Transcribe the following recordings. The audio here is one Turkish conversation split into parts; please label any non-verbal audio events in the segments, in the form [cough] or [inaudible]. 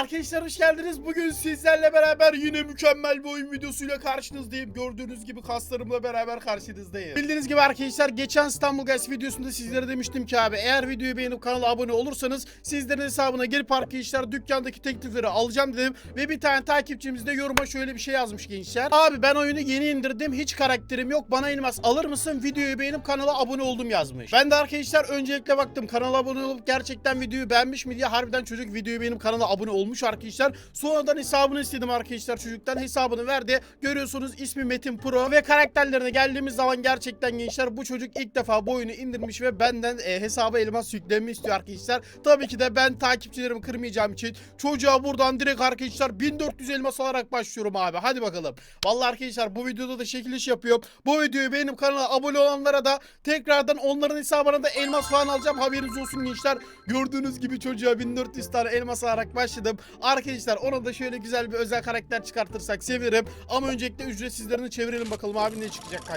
Arkadaşlar hoş geldiniz. Bugün sizlerle beraber yine mükemmel bir oyun videosuyla karşınızdayım. Gördüğünüz gibi kaslarımla beraber karşınızdayım. Bildiğiniz gibi arkadaşlar geçen İstanbul Guys videosunda sizlere demiştim ki abi eğer videoyu beğenip kanala abone olursanız sizlerin hesabına girip arkadaşlar dükkandaki teklifleri alacağım dedim. Ve bir tane takipçimiz de yoruma şöyle bir şey yazmış gençler. Abi ben oyunu yeni indirdim. Hiç karakterim yok. Bana elmas alır mısın? Videoyu beğenip kanala abone oldum yazmış. Ben de arkadaşlar öncelikle baktım. Kanala abone olup gerçekten videoyu beğenmiş mi diye. Harbiden çocuk videoyu benim kanala abone olmuş arkadaşlar. Sonradan hesabını istedim arkadaşlar çocuktan. Hesabını verdi. Görüyorsunuz ismi Metin Pro ve karakterlerine geldiğimiz zaman gerçekten gençler bu çocuk ilk defa bu oyunu indirmiş ve benden e, hesaba elmas yüklememi istiyor arkadaşlar. Tabii ki de ben takipçilerimi kırmayacağım için çocuğa buradan direkt arkadaşlar 1400 elmas alarak başlıyorum abi. Hadi bakalım. Vallahi arkadaşlar bu videoda da çekiliş yapıyorum. Bu videoyu benim kanala abone olanlara da tekrardan onların hesabına da elmas falan alacağım. Haberiniz olsun gençler. Gördüğünüz gibi çocuğa 1400 tane elmas alarak başladım. Arkadaşlar ona da şöyle güzel bir özel karakter çıkartırsak sevinirim. Ama öncelikle ücretsizlerini çevirelim bakalım abi ne çıkacak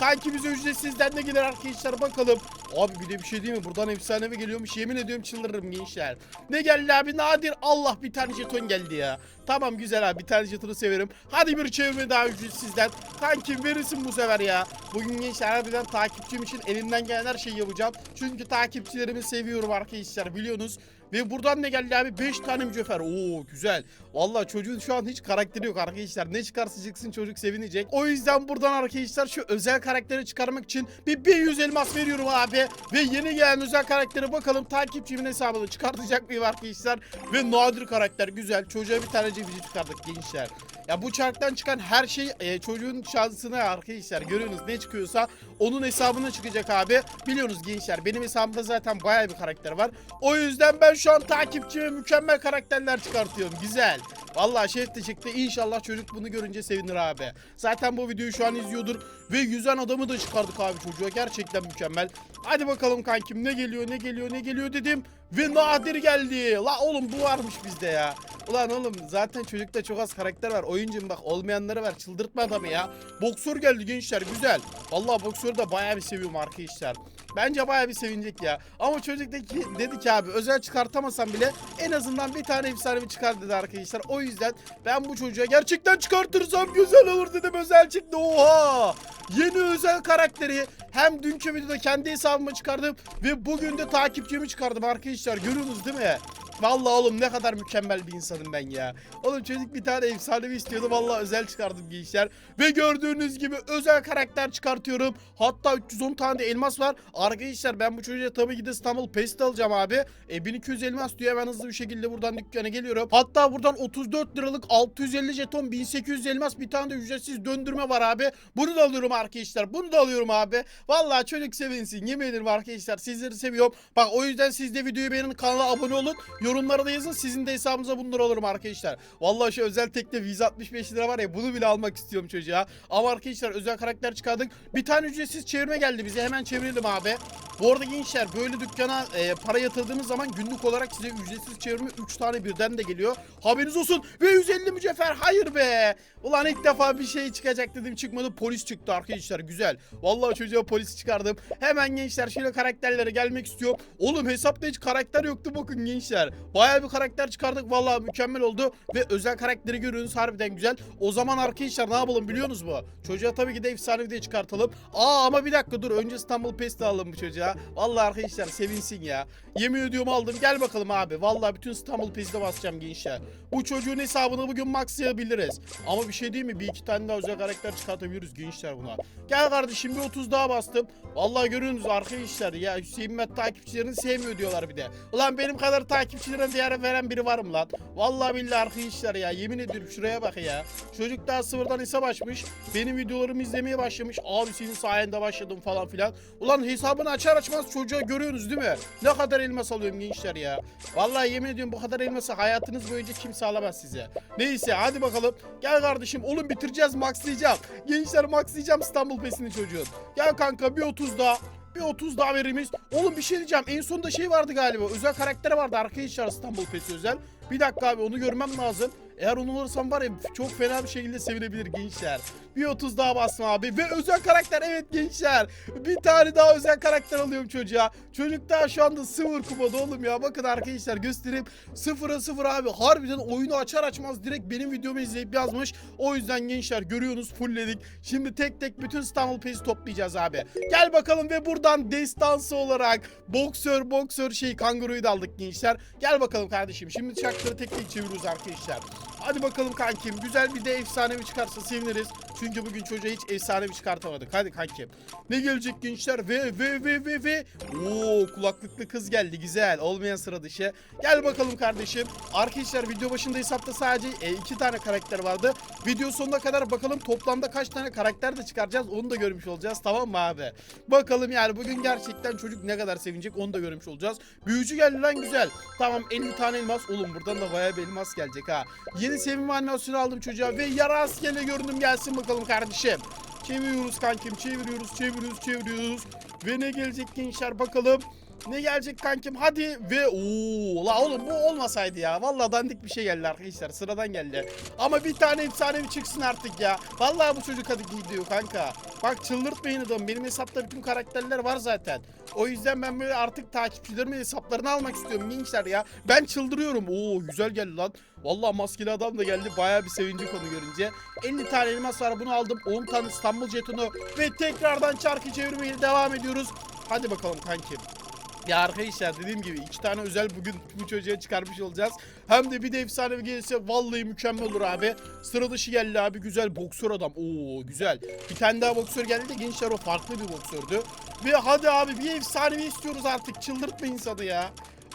kankimize. Kankimize ücretsizden ne gelir arkadaşlar bakalım. Abi bir de bir şey değil mi? Buradan efsanevi geliyormuş. Yemin ediyorum çıldırırım gençler. Ne geldi abi? Nadir. Allah bir tane jeton geldi ya. Tamam güzel abi. Bir tane jetonu severim. Hadi bir çevirme daha ücretsizden. Kankim verirsin bu sefer ya. Bugün gençler harbiden takipçim için elimden gelen her şeyi yapacağım. Çünkü takipçilerimi seviyorum arkadaşlar biliyorsunuz. Ve buradan ne geldi abi? 5 tane mücevher. Oo güzel. Vallahi çocuğun şu an hiç karakteri yok arkadaşlar. Ne çıkarsa çıksın çocuk sevinecek. O yüzden buradan arkadaşlar şu özel karakteri çıkarmak için bir 1100 elmas veriyorum abi. Ve yeni gelen özel karaktere bakalım takipçimin hesabını çıkartacak mıyım arkadaşlar. Ve nadir karakter güzel. Çocuğa bir tane cevici çıkardık gençler. Ya bu çarktan çıkan her şey e, çocuğun şansına arkadaşlar. Görüyorsunuz ne çıkıyorsa onun hesabına çıkacak abi. Biliyorsunuz gençler benim hesabımda zaten bayağı bir karakter var. O yüzden ben şu an takipçime mükemmel karakterler çıkartıyorum. Güzel. Vallahi şef de çıktı. İnşallah çocuk bunu görünce sevinir abi. Zaten bu videoyu şu an izliyordur. Ve yüzen adamı da çıkardık abi çocuğa. Gerçekten mükemmel. Hadi bakalım kankim ne geliyor ne geliyor ne geliyor dedim. Ve nadir geldi. La oğlum bu varmış bizde ya. Ulan oğlum zaten çocukta çok az karakter var. Oyuncum bak olmayanları var. Çıldırtma adamı ya. Boksör geldi gençler güzel. Vallahi boksörü de bayağı bir seviyorum arkadaşlar. Bence bayağı bir sevinecek ya. Ama çocuk dedi ki, dedi ki abi özel çıkartamasam bile en azından bir tane efsanevi çıkar dedi arkadaşlar. O yüzden ben bu çocuğa gerçekten çıkartırsam güzel olur dedim özel çıktı. Oha! Yeni özel karakteri hem dünkü videoda kendi hesabıma çıkardım ve bugün de takipçimi çıkardım arkadaşlar. Görüyorsunuz değil mi? Vallahi oğlum ne kadar mükemmel bir insanım ben ya. Oğlum çocuk bir tane efsanevi istiyordu. Vallahi özel çıkardım gençler. Ve gördüğünüz gibi özel karakter çıkartıyorum. Hatta 310 tane de elmas var. Arkadaşlar ben bu çocuğa tabii ki de İstanbul Pest alacağım abi. E, 1200 elmas diyor. Hemen hızlı bir şekilde buradan dükkana geliyorum. Hatta buradan 34 liralık 650 jeton 1800 elmas bir tane de ücretsiz döndürme var abi. Bunu da alıyorum arkadaşlar. Bunu da alıyorum abi. Vallahi çocuk sevinsin. Yemin ederim arkadaşlar. Sizleri seviyorum. Bak o yüzden siz de videoyu beğenin. Kanala abone olun. Yorumlara da yazın. Sizin de hesabınıza bunları alırım arkadaşlar. Vallahi şu özel tekne 165 lira var ya bunu bile almak istiyorum çocuğa. Ama arkadaşlar özel karakter çıkardık. Bir tane ücretsiz çevirme geldi bize. Hemen çevirelim abi. Bu arada gençler böyle dükkana e, para yatırdığınız zaman günlük olarak size ücretsiz çevirme 3 tane birden de geliyor. Haberiniz olsun. Ve 150 mücevher. Hayır be. Ulan ilk defa bir şey çıkacak dedim çıkmadı. Polis çıktı arkadaşlar. Güzel. Vallahi çocuğa polis çıkardım. Hemen gençler şöyle karakterlere gelmek istiyor. Oğlum hesapta hiç karakter yoktu bakın gençler. Bayağı bir karakter çıkardık. Vallahi mükemmel oldu. Ve özel karakteri görüyorsunuz harbiden güzel. O zaman arkadaşlar ne yapalım biliyorsunuz mu? Çocuğa tabii ki de efsane diye çıkartalım. Aa ama bir dakika dur. Önce İstanbul Pest'i alalım bu çocuğa. Vallahi arkadaşlar sevinsin ya. Yemin ediyorum aldım. Gel bakalım abi. Vallahi bütün İstanbul Pest'e basacağım gençler. Bu çocuğun hesabını bugün maxlayabiliriz. Ama bir şey değil mi? Bir iki tane daha özel karakter çıkartabiliyoruz gençler buna. Gel kardeşim bir 30 daha bastım. Vallahi görüyorsunuz arkadaşlar ya Hüseyin Met takipçilerini sevmiyor diyorlar bir de. Ulan benim kadar takipçilere değer veren biri var mı lan? Vallahi billahi arkadaşlar ya yemin ediyorum şuraya bak ya. Çocuk daha sıfırdan hesap açmış. Benim videolarımı izlemeye başlamış. Abi senin sayende başladım falan filan. Ulan hesabını açar açmaz çocuğa görüyorsunuz değil mi? Ne kadar elmas alıyorum gençler ya. Vallahi yemin ediyorum bu kadar elması hayatınız boyunca kimse alamaz size. Neyse hadi bakalım. Gel kardeşim oğlum bitireceğiz maxlayacağım. Gençler maxlayacağım İstanbul pesini çocuğun. Gel kanka bir 30 daha. Bir 30 daha verimiz. Oğlum bir şey diyeceğim. En sonunda şey vardı galiba. Özel karakter vardı arkadaşlar İstanbul Pesi özel. Bir dakika abi onu görmem lazım. Eğer onu alırsam var ya çok fena bir şekilde sevinebilir gençler. Bir 30 daha basma abi ve özel karakter evet gençler. Bir tane daha özel karakter alıyorum çocuğa. Çocuk daha şu anda sıfır kupada oğlum ya. Bakın arkadaşlar göstereyim. Sıfıra sıfır abi. Harbiden oyunu açar açmaz direkt benim videomu izleyip yazmış. O yüzden gençler görüyorsunuz fullledik. Şimdi tek tek bütün İstanbul Pesi toplayacağız abi. Gel bakalım ve buradan destansı olarak boksör boksör şey kanguruyu da aldık gençler. Gel bakalım kardeşim. Şimdi çakları tek tek çeviriyoruz arkadaşlar. Hadi bakalım kankim. Güzel bir de efsanevi çıkarsa seviniriz. Çünkü bugün çocuğa hiç efsanevi çıkartamadık. Hadi kankim. Ne gelecek gençler? Ve ve ve ve ve. Oo kulaklıklı kız geldi. Güzel. Olmayan sıra dışı. Gel bakalım kardeşim. Arkadaşlar video başında hesapta sadece e, iki tane karakter vardı. Video sonuna kadar bakalım toplamda kaç tane karakter de çıkaracağız. Onu da görmüş olacağız. Tamam mı abi? Bakalım yani bugün gerçekten çocuk ne kadar sevinecek onu da görmüş olacağız. Büyücü geldi lan güzel. Tamam 50 tane elmas. Oğlum buradan da bayağı bir elmas gelecek ha. Yeni sevim animasyonu aldım çocuğa ve yara askeri görünüm gelsin bakalım kardeşim. Çeviriyoruz kankim çeviriyoruz çeviriyoruz çeviriyoruz. Ve ne gelecek gençler bakalım. Ne gelecek kankim hadi ve ooo la oğlum bu olmasaydı ya. Vallahi dandik bir şey geldi arkadaşlar sıradan geldi. Ama bir tane efsanevi çıksın artık ya. Vallahi bu çocuk hadi gidiyor kanka. Bak çıldırtmayın adamı benim hesapta bütün karakterler var zaten. O yüzden ben böyle artık takipçilerimin hesaplarını almak istiyorum gençler ya. Ben çıldırıyorum. Oo güzel geldi lan. Vallahi maskeli adam da geldi. Bayağı bir sevinci konu görünce. 50 tane elmas var bunu aldım. 10 tane İstanbul jetonu ve tekrardan çarkı çevirmeye devam ediyoruz. Hadi bakalım kankim. Ya arkadaşlar dediğim gibi iki tane özel bugün bu çocuğa çıkarmış olacağız. Hem de bir de efsane gelirse vallahi mükemmel olur abi. Sıra dışı geldi abi güzel boksör adam. Oo güzel. Bir tane daha boksör geldi de gençler o farklı bir boksördü. Ve hadi abi bir efsanevi istiyoruz artık çıldırtma insanı ya.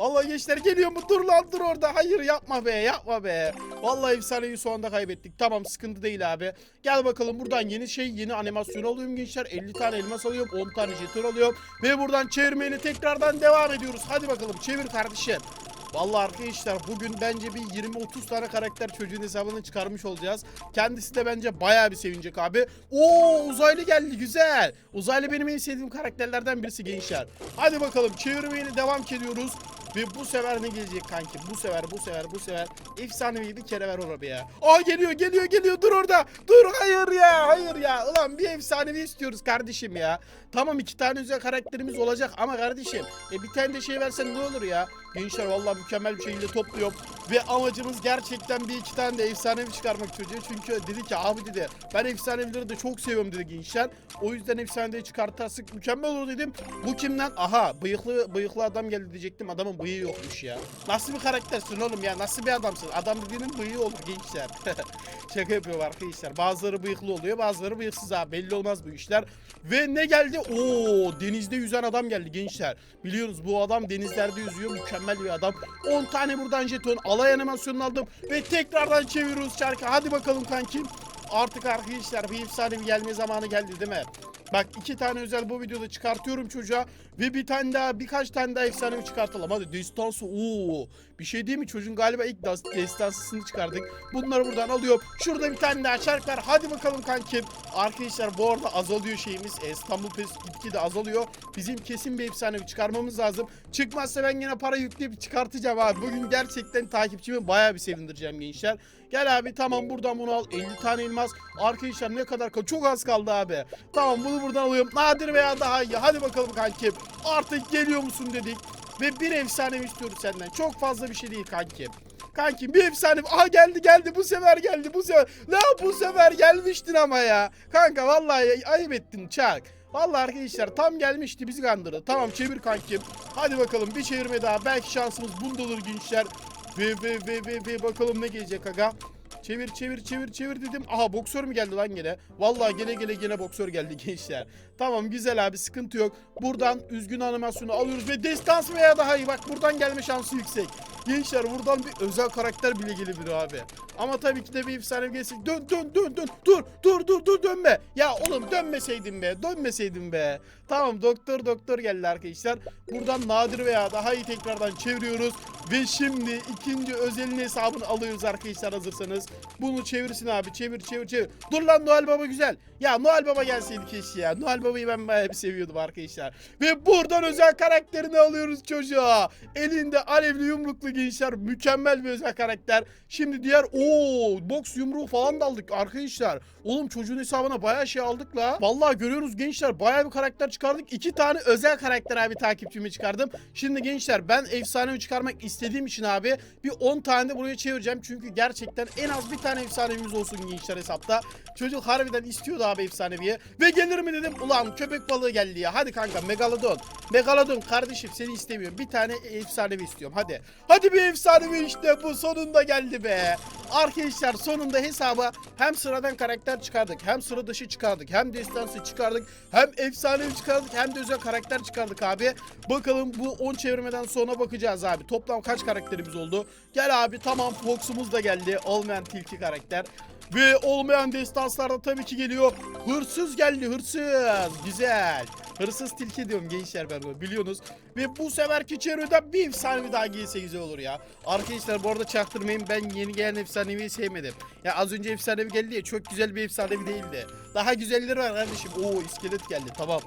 Vallahi gençler geliyor mu? Dur lan dur orada. Hayır yapma be yapma be. Vallahi efsaneyi son anda kaybettik. Tamam sıkıntı değil abi. Gel bakalım buradan yeni şey yeni animasyon alıyorum gençler. 50 tane elmas alıyorum. 10 tane jeton alıyorum. Ve buradan çevirmeye tekrardan devam ediyoruz. Hadi bakalım çevir kardeşim. Vallahi arkadaşlar bugün bence bir 20-30 tane karakter çocuğun hesabını çıkarmış olacağız. Kendisi de bence bayağı bir sevinecek abi. Oo uzaylı geldi güzel. Uzaylı benim en sevdiğim karakterlerden birisi gençler. Hadi bakalım çevirmeye devam ediyoruz. Ve bu sefer ne gelecek kanki? Bu sefer, bu sefer, bu sefer efsanevi bir kere ver ona bir ya. Aa geliyor, geliyor, geliyor. Dur orada. Dur hayır ya, hayır ya. Ulan bir efsanevi istiyoruz kardeşim ya. Tamam iki tane özel karakterimiz olacak ama kardeşim e, bir tane de şey versen ne olur ya? Gençler vallahi mükemmel bir şekilde topluyorum. Ve amacımız gerçekten bir iki tane de efsanevi çıkarmak çocuğa. Çünkü dedi ki abi dedi ben efsanevileri de çok seviyorum dedi gençler. O yüzden efsanevi çıkartarsak mükemmel olur dedim. Bu kimden? Aha bıyıklı bıyıklı adam geldi diyecektim. Adamın bıyığı yokmuş ya. Nasıl bir karaktersin oğlum ya? Nasıl bir adamsın? Adam dediğinin bıyığı olur gençler. [laughs] Şaka yapıyor arkadaşlar. Bazıları bıyıklı oluyor bazıları bıyıksız abi. Belli olmaz bu işler. Ve ne geldi? Oo denizde yüzen adam geldi gençler. Biliyorsunuz bu adam denizlerde yüzüyor. Mükemmel bir adam. 10 tane buradan jeton. Alay animasyonunu aldım. Ve tekrardan çeviriyoruz çarkı. Hadi bakalım kankim. Artık arkadaşlar bir efsane bir gelme zamanı geldi değil mi? Bak iki tane özel bu videoda çıkartıyorum çocuğa ve bir tane daha birkaç tane daha efsanevi çıkartalım. Hadi destansı ooo. Bir şey değil mi çocuğun galiba ilk destansısını çıkardık. Bunları buradan alıyorum. Şurada bir tane daha çark var. Hadi bakalım kankim. Arkadaşlar bu arada azalıyor şeyimiz. E, İstanbul Pes gitgide azalıyor. Bizim kesin bir efsanevi çıkarmamız lazım. Çıkmazsa ben yine para yükleyip çıkartacağım abi. Bugün gerçekten takipçimi bayağı bir sevindireceğim gençler. Gel abi tamam buradan bunu al. 50 tane elmas. Arkadaşlar ne kadar kal çok az kaldı abi. Tamam bunu buradan alıyorum. Nadir veya daha iyi. Hadi bakalım kankim. Artık geliyor musun dedik. Ve bir efsane istiyoruz senden. Çok fazla bir şey değil kankim. Kankim bir efsane. Aha geldi geldi bu sefer geldi bu sefer. Ne bu sefer gelmiştin ama ya. Kanka vallahi ayıp ettin çak. Vallahi arkadaşlar tam gelmişti bizi kandırdı. Tamam çevir kankim. Hadi bakalım bir çevirme daha. Belki şansımız bunda olur gençler. Ve ve ve ve ve bakalım ne gelecek aga. Çevir çevir çevir çevir dedim. Aha boksör mü geldi lan gene? Vallahi gene gene gene boksör geldi [laughs] gençler. Tamam güzel abi sıkıntı yok. Buradan üzgün animasyonu alıyoruz ve destans veya daha iyi. Bak buradan gelme şansı yüksek. Gençler buradan bir özel karakter bile gelebilir abi. Ama tabii ki de bir efsane gelsin. Dön dön dön dön. Dur dur dur dur dönme. Ya oğlum dönmeseydin be. Dönmeseydin be. Tamam doktor doktor geldi arkadaşlar. Buradan nadir veya daha iyi tekrardan çeviriyoruz. Ve şimdi ikinci özelin hesabını alıyoruz arkadaşlar hazırsanız. Bunu çevirsin abi çevir çevir çevir. Dur lan Noel Baba güzel. Ya Noel Baba gelseydi keşke ya. Noel Baba'yı ben bayağı bir seviyordum arkadaşlar. Ve buradan özel karakterini alıyoruz çocuğa. Elinde alevli yumruklu gençler mükemmel bir özel karakter. Şimdi diğer o boks yumruğu falan da aldık arkadaşlar. Oğlum çocuğun hesabına bayağı şey aldık la. Vallahi görüyoruz gençler bayağı bir karakter çıkardık. İki tane özel karakter abi takipçimi çıkardım. Şimdi gençler ben efsanevi çıkarmak istediğim için abi bir 10 tane de buraya çevireceğim. Çünkü gerçekten en az bir tane efsanevimiz olsun gençler hesapta. Çocuk harbiden istiyordu abi efsaneviye. Ve gelir mi dedim ulan köpek balığı geldi ya. Hadi kanka Megalodon. Megalodon kardeşim seni istemiyorum. Bir tane efsanevi istiyorum hadi. Hadi bir efsanevi işte bu sonunda geldi be. Arkadaşlar sonunda hesaba hem sıradan karakter çıkardık hem sıra dışı çıkardık hem destansı çıkardık hem efsanevi çıkardık hem de özel karakter çıkardık abi. Bakalım bu 10 çevirmeden sonra bakacağız abi. Toplam kaç karakterimiz oldu? Gel abi tamam Fox'umuz da geldi. Olmayan tilki karakter. Ve olmayan destanslarda tabii ki geliyor. Hırsız geldi hırsız. Güzel. Hırsız tilki diyorum gençler ben bunu biliyorsunuz. Ve bu seferki çevreden bir efsanevi daha gelse güzel olur ya. Arkadaşlar bu arada çaktırmayın ben yeni gelen efsaneviyi sevmedim. Ya az önce efsanevi geldi ya çok güzel bir efsanevi değildi. Daha güzelleri var kardeşim. Oo iskelet geldi tamam.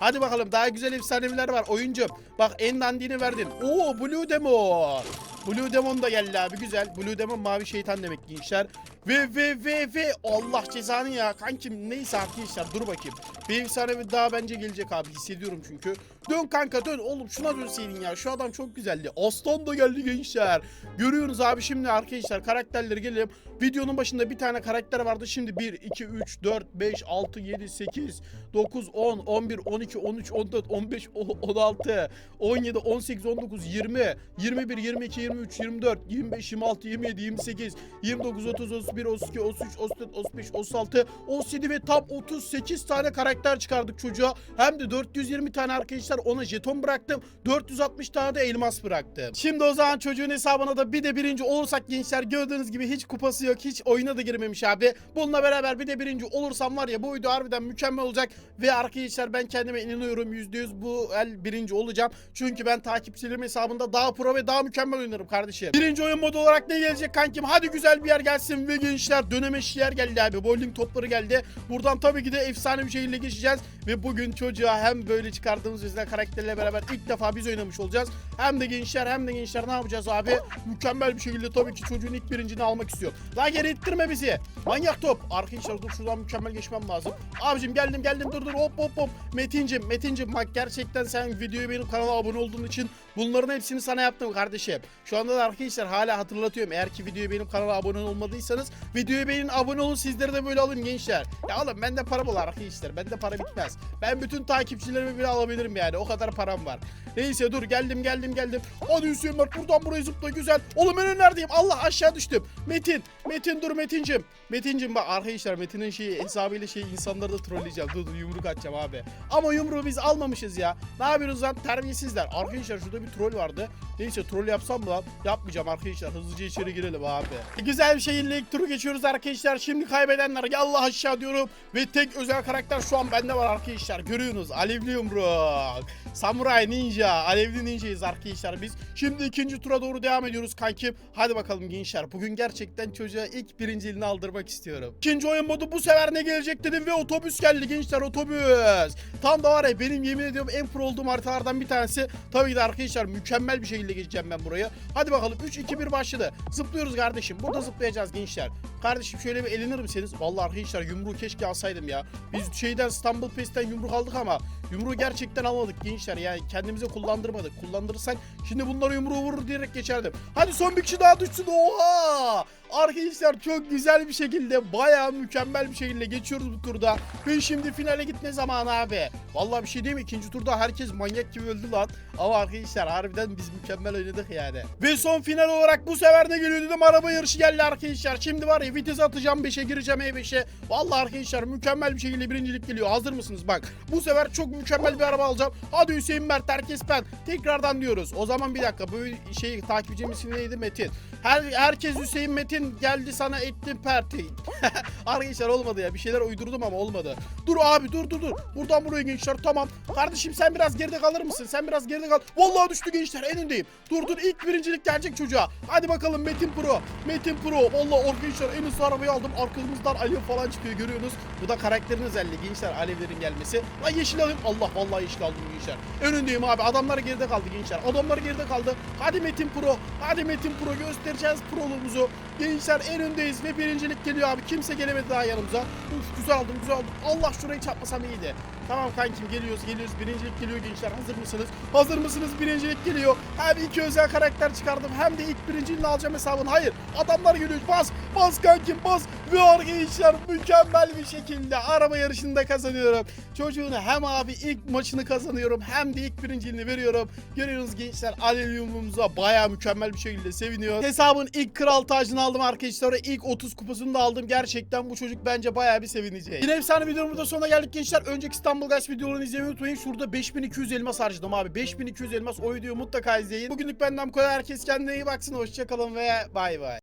Hadi bakalım daha güzel efsaneviler var oyuncum. Bak en dandini verdin. Oo Blue Demon. Blue Demon da geldi abi güzel. Blue Demon mavi şeytan demek gençler. Ve ve ve ve Allah cezanı ya kankim neyse arkadaşlar dur bakayım. Bir efsanevi daha bence gelecek abi hissediyorum çünkü. Dön kanka dön oğlum şuna dönseydin ya şu adam çok güzeldi. Aslan da geldi gençler. Görüyorsunuz abi şimdi arkadaşlar karakterleri gelelim. Videonun başında bir tane karakter vardı şimdi 1, 2, 3, 4, 5, 6, 7, 8, 9, 10, 11, 12, 13, 14, 15, 16, 17, 18, 19, 20, 21, 22, 23, 24, 25, 26, 27, 28, 29, 30, 31, 32, 33, 34, 35, 36, 37 ve tam 38 tane karakter çıkardık çocuğa. Hem de 420 tane arkadaşlar ona jeton bıraktım. 460 tane de elmas bıraktım. Şimdi o zaman çocuğun hesabına da bir de birinci olursak gençler gördüğünüz gibi hiç kupası yok. Hiç oyuna da girmemiş abi. Bununla beraber bir de birinci olursam var ya bu video harbiden mükemmel olacak. Ve arkadaşlar ben kendime inanıyorum %100 bu el birinci olacağım. Çünkü ben takipçilerim hesabında daha pro ve daha mükemmel oynarım kardeşim. Birinci oyun modu olarak ne gelecek kankim? Hadi güzel bir yer gelsin ve gençler dönemeçliler geldi abi. Bowling topları geldi. Buradan tabii ki de efsane bir şekilde geçeceğiz. Ve bugün çocuğa hem böyle çıkardığımız özel karakterle beraber ilk defa biz oynamış olacağız. Hem de gençler hem de gençler ne yapacağız abi? Mükemmel bir şekilde tabii ki çocuğun ilk birincini almak istiyor. La geri ittirme bizi. Manyak top. Arkadaşlar dur şuradan mükemmel geçmem lazım. Abicim geldim geldim dur dur hop hop hop. Metincim Metincim bak gerçekten sen videoyu benim kanala abone olduğun için bunların hepsini sana yaptım kardeşim. Şu anda da arkadaşlar hala hatırlatıyorum. Eğer ki videoyu benim kanala abone olmadıysanız videoyu beğenin abone olun sizleri de böyle alın gençler. Ya oğlum bende para bul arkadaşlar. Bende para bitmez. Ben bütün takipçilerimi bile alabilirim yani. O kadar param var. Neyse dur geldim geldim geldim. Hadi Hüseyin Mert buradan buraya zıpla güzel. Oğlum ben neredeyim? Allah aşağı düştüm. Metin. Metin dur Metincim. Metincim bak arkadaşlar Metin'in şeyi hesabıyla şey insanları da trolleyeceğim. Dur dur yumruk atacağım abi. Ama yumruğu biz almamışız ya. Ne yapıyoruz lan? Terbiyesizler. Arkadaşlar şurada bir troll vardı. Neyse troll yapsam mı lan? Yapmayacağım arkadaşlar. Hızlıca içeri girelim abi. Güzel bir şekilde ilk turu geçiyoruz arkadaşlar. Şimdi kaybedenler Allah aşağı diyorum. Ve tek özel karakter şu an bende var arkadaşlar. Görüyorsunuz. Alevli yumruk. Samuray ninja. Alevli ninjayız arkadaşlar biz. Şimdi ikinci tura doğru devam ediyoruz kankim. Hadi bakalım gençler. Bugün gerçekten çocuğa ilk birinciliğini aldırmak istiyorum. İkinci oyun modu bu sefer ne gelecek dedim ve otobüs geldi gençler otobüs. Tam da var ya benim yemin ediyorum en pro olduğum haritalardan bir tanesi. Tabii ki de arkadaşlar mükemmel bir şekilde geçeceğim ben buraya. Hadi bakalım 3 2 1 başladı. Zıplıyoruz kardeşim. Burada zıplayacağız gençler. Kardeşim şöyle bir elenir misiniz? Vallahi arkadaşlar yumruğu keşke alsaydım ya. Biz şeyden İstanbul Pes'ten yumruk aldık ama yumruğu gerçekten almadık gençler. Yani kendimize kullandırmadık. Kullandırırsak şimdi bunları yumruğu vurur diyerek geçerdim. Hadi son bir kişi daha düşsün. Oha! Arkadaşlar çok güzel bir şekilde bayağı mükemmel bir şekilde geçiyoruz bu turda. Ve şimdi finale gitme zamanı abi. Vallahi bir şey değil mi? İkinci turda herkes manyak gibi öldü lan. Ama arkadaşlar harbiden biz mükemmel oynadık yani. Ve son final olarak bu sefer ne geliyor dedim araba yarışı geldi arkadaşlar. Şimdi var ya vites atacağım 5'e gireceğim E5'e. Vallahi arkadaşlar mükemmel bir şekilde birincilik geliyor. Hazır mısınız? Bak bu sefer çok mükemmel bir araba alacağım. Hadi Hüseyin Mert herkes ben. Tekrardan diyoruz. O zaman bir dakika bu şey takipçimiz ismi neydi Metin. Her, herkes Hüseyin Metin geldi sana ettim parti. [laughs] Arkadaşlar olmadı ya. Bir şeyler uydurdum ama olmadı. Dur abi dur dur dur. Buradan buraya gençler tamam. Kardeşim sen biraz geride kalır mısın? Sen biraz geride kal. Vallahi düştü gençler en öndeyim. Dur dur ilk birincilik gelecek çocuğa. Hadi bakalım Metin Pro. Metin Pro. Vallahi arkadaşlar en hızlı arabayı aldım. Arkamızdan alev falan çıkıyor görüyorsunuz. Bu da karakterin özelliği gençler alevlerin gelmesi. Lan yeşil alayım. Allah vallahi yeşil aldım gençler. Önündeyim abi. Adamlar geride kaldı gençler. Adamlar geride kaldı. Hadi Metin Pro. Hadi Metin Pro göstereceğiz proluğumuzu. Gençler en öndeyiz ve birincilik geliyor abi. Kimse gelemedi daha yanımıza. Uf güzel aldım güzel aldım. Allah şurayı çarpmasam iyiydi. Tamam kankim geliyoruz geliyoruz. Birincilik geliyor gençler. Hazır mısınız? Hazır mısınız? Birincilik geliyor. Hem iki özel karakter çıkardım hem de ilk birinciliğini alacağım hesabını. Hayır adamlar geliyor. Bas bas kankim bas. Ve arkadaşlar mükemmel bir şekilde araba yarışında kazanıyorum. Çocuğunu hem abi ilk maçını kazanıyorum hem de ilk birinciliğini veriyorum. Görüyorsunuz gençler alüminyumumuza baya mükemmel bir şekilde seviniyor. Hesabın ilk kral tacını aldım arkadaşlar. ilk 30 kupasını da aldım. Gerçekten bu çocuk bence baya bir sevinecek. Yine efsane videonun da sonuna geldik gençler. Önceki İstanbul Guys videolarını izlemeyi unutmayın. Şurada 5200 elmas harcadım abi. 5200 elmas o videoyu mutlaka izleyin. Bugünlük benden bu kadar. Herkes kendine iyi baksın. Hoşçakalın ve bay bay.